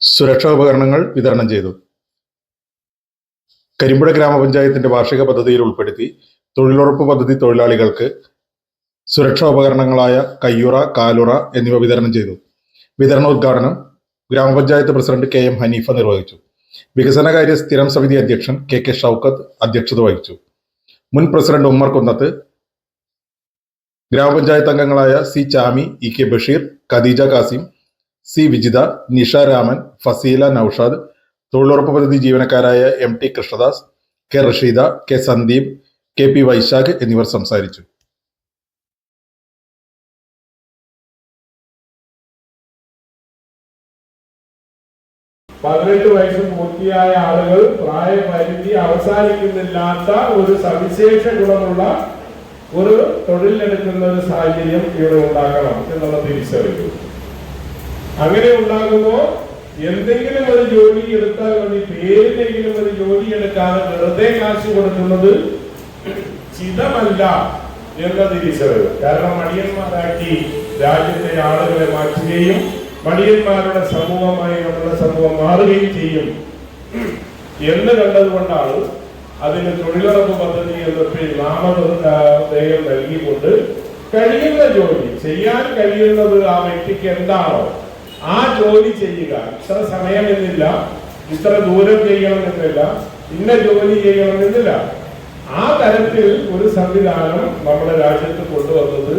സുരക്ഷാ ഉപകരണങ്ങൾ വിതരണം ചെയ്തു. കരിമ്പുഴ ഗ്രാമപഞ്ചായത്തിന്റെ വാർഷിക പദ്ധതിയിൽ ഉൾപ്പെടുത്തി തൊഴിലുറപ്പ് പദ്ധതി തൊഴിലാളികൾക്ക് സുരക്ഷാ ഉപകരണങ്ങളായ കയ്യുറ കാലുറ എന്നിവ വിതരണം ചെയ്തു. വിതരണോദ്ഘാടനം ഗ്രാമപഞ്ചായത്ത് പ്രസിഡന്റ് കെ എം ഹനീഫ നിർവഹിച്ചു. വികസനകാര്യ സ്ഥിരം സമിതി അധ്യക്ഷൻ കെ കെ ഷൗക്കത്ത് അധ്യക്ഷത വഹിച്ചു. മുൻ പ്രസിഡന്റ് ഉമ്മർ കുന്നത്ത് ഗ്രാമപഞ്ചായത്ത് അംഗങ്ങളായ C Chami E K Basheer Khadeeja Kasim C Vijitha Nisha Raman Faseela Noushad തൊഴിലുറപ്പ് പദ്ധതി ജീവനക്കാരായ M T Krishnadas K Rasheeda K Sandeep K P Vaishakh എന്നിവർ സംസാരിച്ചു. പതിനെട്ട് വയസ്സ് പൂർത്തിയായ ആളുകൾ പ്രായപരിധി അവസാനിക്കുന്നില്ലാത്ത ഒരു സവിശേഷ ഗുണമുള്ള ഒരു തൊഴിലെടുക്കുന്ന ഒരു സാഹചര്യം ഇവിടെ ഉണ്ടാക്കണം എന്നുള്ള തിരിച്ചറിവ്. അങ്ങനെ ഉണ്ടാകുമ്പോൾ എന്തെങ്കിലും ഒരു ജോലി എടുത്താൽ മതി. പേരിലെങ്കിലും ഒരു ജോലി എടുക്കാതെ വെറുതെ കാശ് കൊടുക്കുന്നത് ചിതമല്ല എന്ന തിരിച്ചറിവ് കാരണം മടിയന്മാരാക്കി രാജ്യത്തെ ആളുകളെ മാറ്റുകയും മടിയന്മാരുടെ സമൂഹമായി നമ്മുടെ സമൂഹം മാറുകയും ചെയ്യും. എന്ന് കണ്ടതുകൊണ്ടാണ് അതിന് തൊഴിലുറപ്പ് പദ്ധതി എന്ന പേര് നാമധേയം നൽകിക്കൊണ്ട് കഴിയുന്ന ജോലി ചെയ്യാൻ കഴിയുന്നത് ആ വ്യക്തിക്ക് എന്താണോ ആ ജോലി ചെയ്യുക. ഇത്ര സമയമെന്നില്ല. ഇത്ര ദൂരം ചെയ്യണമെന്നില്ല. ഇന്ന ജോലി ചെയ്യണമെന്നില്ല. ആ തരത്തിൽ ഒരു സംവിധാനം നമ്മുടെ രാജ്യത്ത് കൊണ്ടുവന്നത്